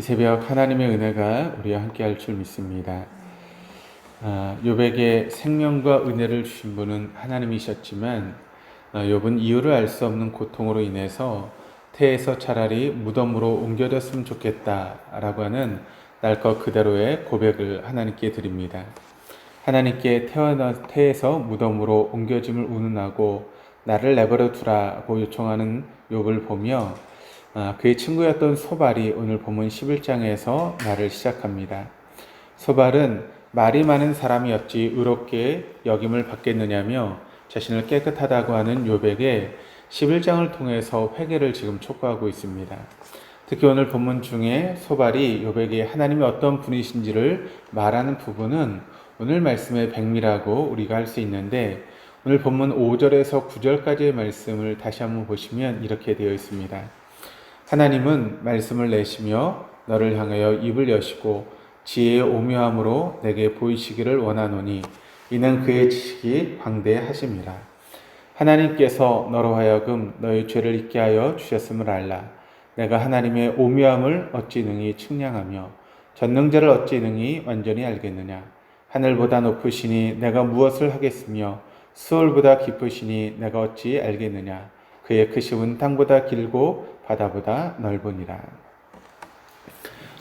이 새벽 하나님의 은혜가 우리와 함께할 줄 믿습니다. 아, 욥에게 생명과 은혜를 주신 분은 하나님이셨지만 아, 욥은 이유를 알 수 없는 고통으로 인해서 태에서 차라리 무덤으로 옮겨졌으면 좋겠다라고 하는 날 것 그대로의 고백을 하나님께 드립니다. 하나님께 태어나 태에서 무덤으로 옮겨짐을 운운하고 나를 내버려 두라고 요청하는 욥을 보며 아, 그의 친구였던 소발이 오늘 본문 11장에서 말을 시작합니다. 소발은 말이 많은 사람이었지 의롭게 여김을 받겠느냐며 자신을 깨끗하다고 하는 욥에게 11장을 통해서 회개를 지금 촉구하고 있습니다. 특히 오늘 본문 중에 소발이 욥에게 하나님이 어떤 분이신지를 말하는 부분은 오늘 말씀의 백미라고 우리가 할 수 있는데 오늘 본문 5절에서 9절까지의 말씀을 다시 한번 보시면 이렇게 되어 있습니다. 하나님은 말씀을 내시며 너를 향하여 입을 여시고 지혜의 오묘함으로 내게 보이시기를 원하노니 이는 그의 지식이 광대하심이라. 하나님께서 너로 하여금 너의 죄를 잊게 하여 주셨음을 알라. 내가 하나님의 오묘함을 어찌 능히 측량하며 전능자를 어찌 능히 완전히 알겠느냐. 하늘보다 높으시니 내가 무엇을 하겠으며 수월보다 깊으시니 내가 어찌 알겠느냐. 그의 크심은 땅보다 길고 바다보다 넓으니라.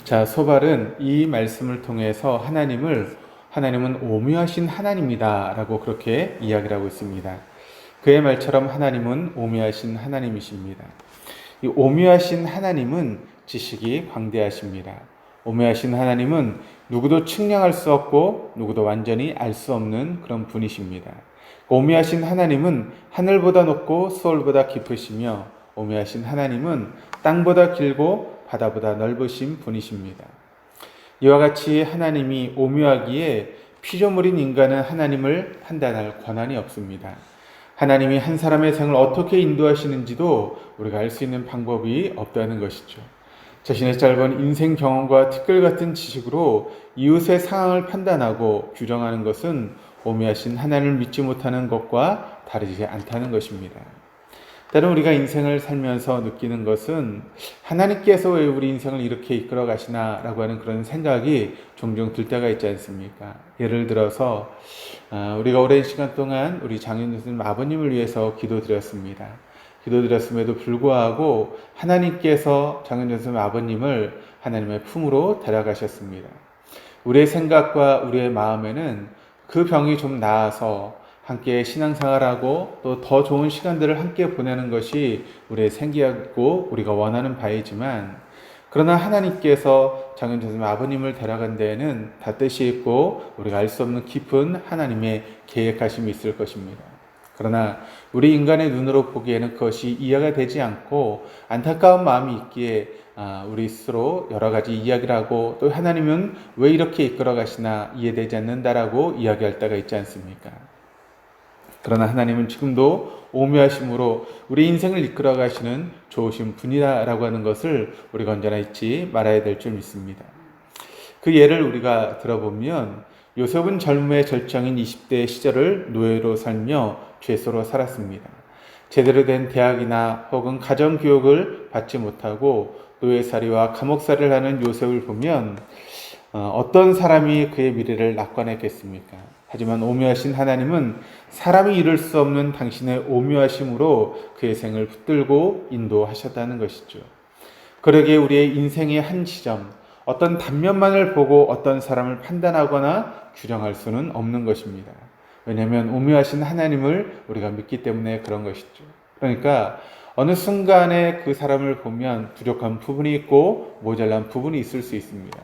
자, 소발은 이 말씀을 통해서 하나님을 하나님은 오묘하신 하나님이다라고 그렇게 이야기를 하고 있습니다. 그의 말처럼 하나님은 오묘하신 하나님이십니다. 이 오묘하신 하나님은 지식이 광대하십니다. 오묘하신 하나님은 누구도 측량할 수 없고 누구도 완전히 알 수 없는 그런 분이십니다. 오묘하신 하나님은 하늘보다 높고 수월보다 깊으시며 오묘하신 하나님은 땅보다 길고 바다보다 넓으신 분이십니다. 이와 같이 하나님이 오묘하기에 피조물인 인간은 하나님을 판단할 권한이 없습니다. 하나님이 한 사람의 생을 어떻게 인도하시는지도 우리가 알 수 있는 방법이 없다는 것이죠. 자신의 짧은 인생 경험과 티끌 같은 지식으로 이웃의 상황을 판단하고 규정하는 것은 오묘하신 하나님을 믿지 못하는 것과 다르지 않다는 것입니다. 때론 우리가 인생을 살면서 느끼는 것은 하나님께서 왜 우리 인생을 이렇게 이끌어 가시나라고 하는 그런 생각이 종종 들 때가 있지 않습니까? 예를 들어서 아, 우리가 오랜 시간 동안 우리 장윤 교수님 아버님을 위해서 기도드렸습니다. 기도드렸음에도 불구하고 하나님께서 장윤 교수님 아버님을 하나님의 품으로 데려가셨습니다. 우리의 생각과 우리의 마음에는 그 병이 좀 나아서 함께 신앙생활하고 또 더 좋은 시간들을 함께 보내는 것이 우리의 생기였고 우리가 원하는 바이지만 그러나 하나님께서 장윤 선생님 아버님을 데려간 데에는 다 뜻이 있고 우리가 알 수 없는 깊은 하나님의 계획하심이 있을 것입니다. 그러나 우리 인간의 눈으로 보기에는 그것이 이해가 되지 않고 안타까운 마음이 있기에 아, 우리 스스로 여러 가지 이야기를 하고 또 하나님은 왜 이렇게 이끌어 가시나 이해되지 않는다라고 이야기할 때가 있지 않습니까? 그러나 하나님은 지금도 오묘하심으로 우리 인생을 이끌어 가시는 좋으신 분이다라고 하는 것을 우리가 언제나 잊지 말아야 될 줄 믿습니다. 그 예를 우리가 들어보면 요셉은 젊음의 절정인 20대 시절을 노예로 살며 죄소로 살았습니다. 제대로 된 대학이나 혹은 가정 교육을 받지 못하고 노예살이와 감옥살이를 하는 요셉을 보면 어, 어떤 사람이 그의 미래를 낙관했겠습니까? 하지만 오묘하신 하나님은 사람이 이룰 수 없는 당신의 오묘하심으로 그의 생을 붙들고 인도하셨다는 것이죠. 그러기에 우리의 인생의 한 시점, 어떤 단면만을 보고 어떤 사람을 판단하거나 규정할 수는 없는 것입니다. 왜냐하면 오묘하신 하나님을 우리가 믿기 때문에 그런 것이죠. 그러니까 어느 순간에 그 사람을 보면 부족한 부분이 있고 모자란 부분이 있을 수 있습니다.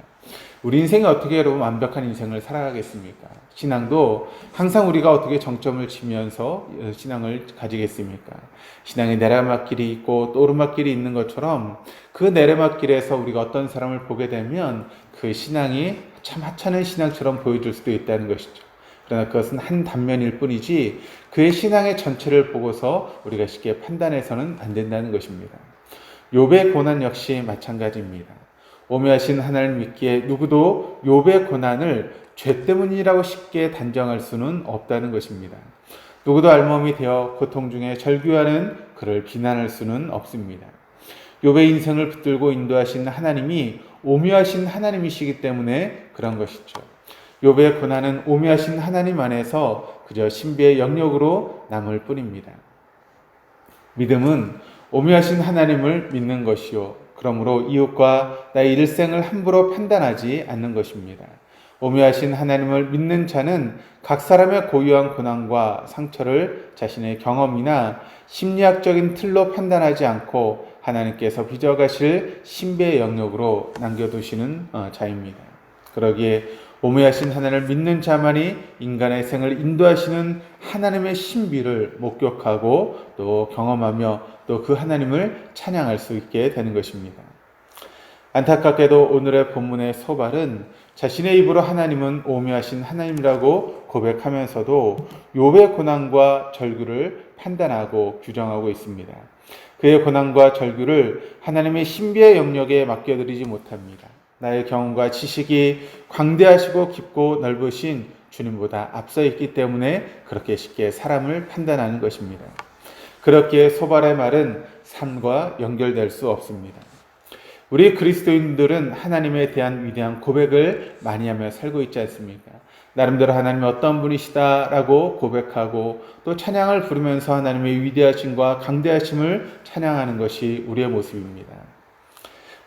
우리 인생이 어떻게 여러분 완벽한 인생을 살아가겠습니까? 신앙도 항상 우리가 어떻게 정점을 치면서 신앙을 가지겠습니까? 신앙에 내려막길이 있고 또 오르막길이 있는 것처럼 그 내려막길에서 우리가 어떤 사람을 보게 되면 그 신앙이 참 하찮은 신앙처럼 보여줄 수도 있다는 것이죠. 그러나 그것은 한 단면일 뿐이지 그의 신앙의 전체를 보고서 우리가 쉽게 판단해서는 안 된다는 것입니다. 욥의 고난 역시 마찬가지입니다. 오묘하신 하나님을 믿기에 누구도 욥의 고난을 죄 때문이라고 쉽게 단정할 수는 없다는 것입니다. 누구도 알몸이 되어 고통 중에 절규하는 그를 비난할 수는 없습니다. 욥의 인생을 붙들고 인도하신 하나님이 오묘하신 하나님이시기 때문에 그런 것이죠. 욥의 고난은 오묘하신 하나님 안에서 그저 신비의 영역으로 남을 뿐입니다. 믿음은 오묘하신 하나님을 믿는 것이요. 그러므로 이웃과 나의 일생을 함부로 판단하지 않는 것입니다. 오묘하신 하나님을 믿는 자는 각 사람의 고유한 고난과 상처를 자신의 경험이나 심리학적인 틀로 판단하지 않고 하나님께서 빚어가실 신비의 영역으로 남겨두시는 어, 자입니다. 그러기에 오묘하신 하나님을 믿는 자만이 인간의 생을 인도하시는 하나님의 신비를 목격하고 또 경험하며 또 그 하나님을 찬양할 수 있게 되는 것입니다. 안타깝게도 오늘의 본문의 소발은 자신의 입으로 하나님은 오묘하신 하나님이라고 고백하면서도 욥의 고난과 절규를 판단하고 규정하고 있습니다. 그의 고난과 절규를 하나님의 신비의 영역에 맡겨드리지 못합니다. 나의 경험과 지식이 광대하시고 깊고 넓으신 주님보다 앞서 있기 때문에 그렇게 쉽게 사람을 판단하는 것입니다. 그렇기에 소발의 말은 삶과 연결될 수 없습니다. 우리 그리스도인들은 하나님에 대한 위대한 고백을 많이 하며 살고 있지 않습니까? 나름대로 하나님이 어떤 분이시다라고 고백하고 또 찬양을 부르면서 하나님의 위대하심과 강대하심을 찬양하는 것이 우리의 모습입니다.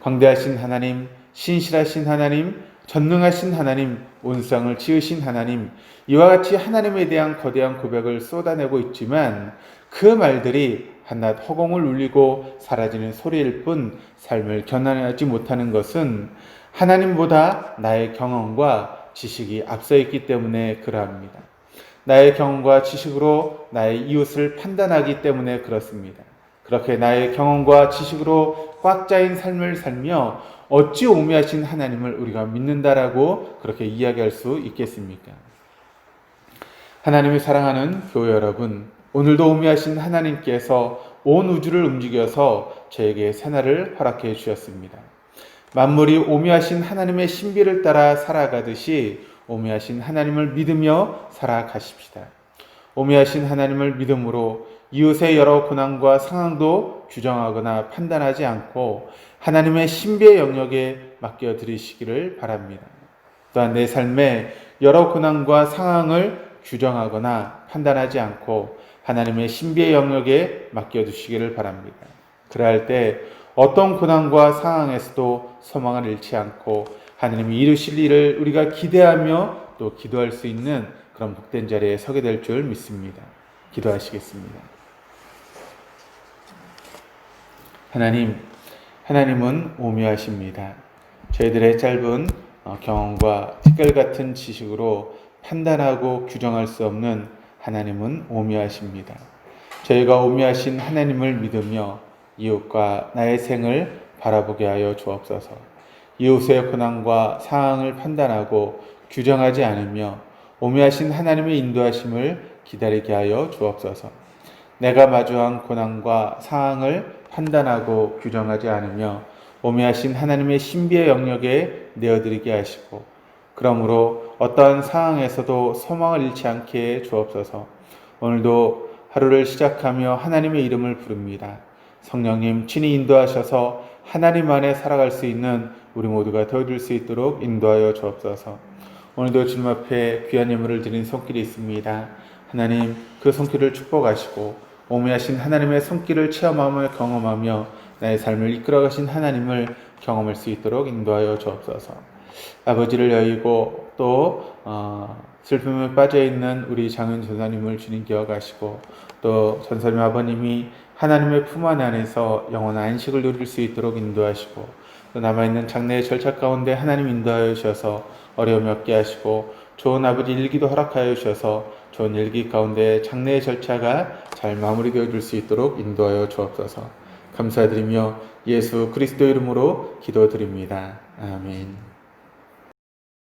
광대하신 하나님, 신실하신 하나님, 전능하신 하나님, 온상을 지으신 하나님, 이와 같이 하나님에 대한 거대한 고백을 쏟아내고 있지만 그 말들이 한낱 허공을 울리고 사라지는 소리일 뿐 삶을 견안하지 못하는 것은 하나님보다 나의 경험과 지식이 앞서 있기 때문에 그러합니다. 나의 경험과 지식으로 나의 이웃을 판단하기 때문에 그렇습니다. 그렇게 나의 경험과 지식으로 꽉 짜인 삶을 살며 어찌 오묘하신 하나님을 우리가 믿는다라고 그렇게 이야기할 수 있겠습니까? 하나님이 사랑하는 교회 여러분, 오늘도 오묘하신 하나님께서 온 우주를 움직여서 저에게 새날을 허락해 주셨습니다. 만물이 오묘하신 하나님의 신비를 따라 살아가듯이 오묘하신 하나님을 믿으며 살아가십시다. 오묘하신 하나님을 믿음으로 이웃의 여러 고난과 상황도 규정하거나 판단하지 않고 하나님의 신비의 영역에 맡겨 드리시기를 바랍니다. 또한 내 삶에 여러 고난과 상황을 규정하거나 판단하지 않고 하나님의 신비의 영역에 맡겨 두시기를 바랍니다. 그러할 때 어떤 고난과 상황에서도 소망을 잃지 않고 하나님이 이루실 일을 우리가 기대하며 또 기도할 수 있는 그런 복된 자리에 서게 될 줄 믿습니다. 기도하시겠습니다. 하나님, 하나님은 오묘하십니다. 저희들의 짧은 어, 경험과 특별 같은 지식으로 판단하고 규정할 수 없는 하나님은 오묘하십니다. 저희가 오묘하신 하나님을 믿으며 이웃과 나의 생을 바라보게 하여 주옵소서. 이웃의 고난과 상황을 판단하고 규정하지 않으며 오묘하신 하나님의 인도하심을 기다리게 하여 주옵소서. 내가 마주한 고난과 상황을 판단하고 규정하지 않으며 오묘하신 하나님의 신비의 영역에 내어드리게 하시고 그러므로 어떠한 상황에서도 소망을 잃지 않게 주옵소서. 오늘도 하루를 시작하며 하나님의 이름을 부릅니다. 성령님 친히 인도하셔서 하나님 안에 살아갈 수 있는 우리 모두가 되어줄 수 있도록 인도하여 주옵소서. 오늘도 주님 앞에 귀한 예물을 드린 손길이 있습니다. 하나님 그 손길을 축복하시고 오묘하신 하나님의 손길을 체험하며 경험하며 나의 삶을 이끌어가신 하나님을 경험할 수 있도록 인도하여 주옵소서. 아버지를 여의고 또 어, 슬픔에 빠져 있는 우리 장은 전사님을 주님 기억하시고 또 전사님 아버님이 하나님의 품 안에서 영원한 안식을 누릴 수 있도록 인도하시고 또 남아있는 장래의 절차 가운데 하나님 인도하여 주셔서 어려움이 없게 하시고 좋은 아버지 일기도 허락하여 주셔서 좋은 일기 가운데 장래의 절차가 잘 마무리되어 줄 수 있도록 인도하여 주옵소서 감사드리며 예수 그리스도 이름으로 기도드립니다. 아멘.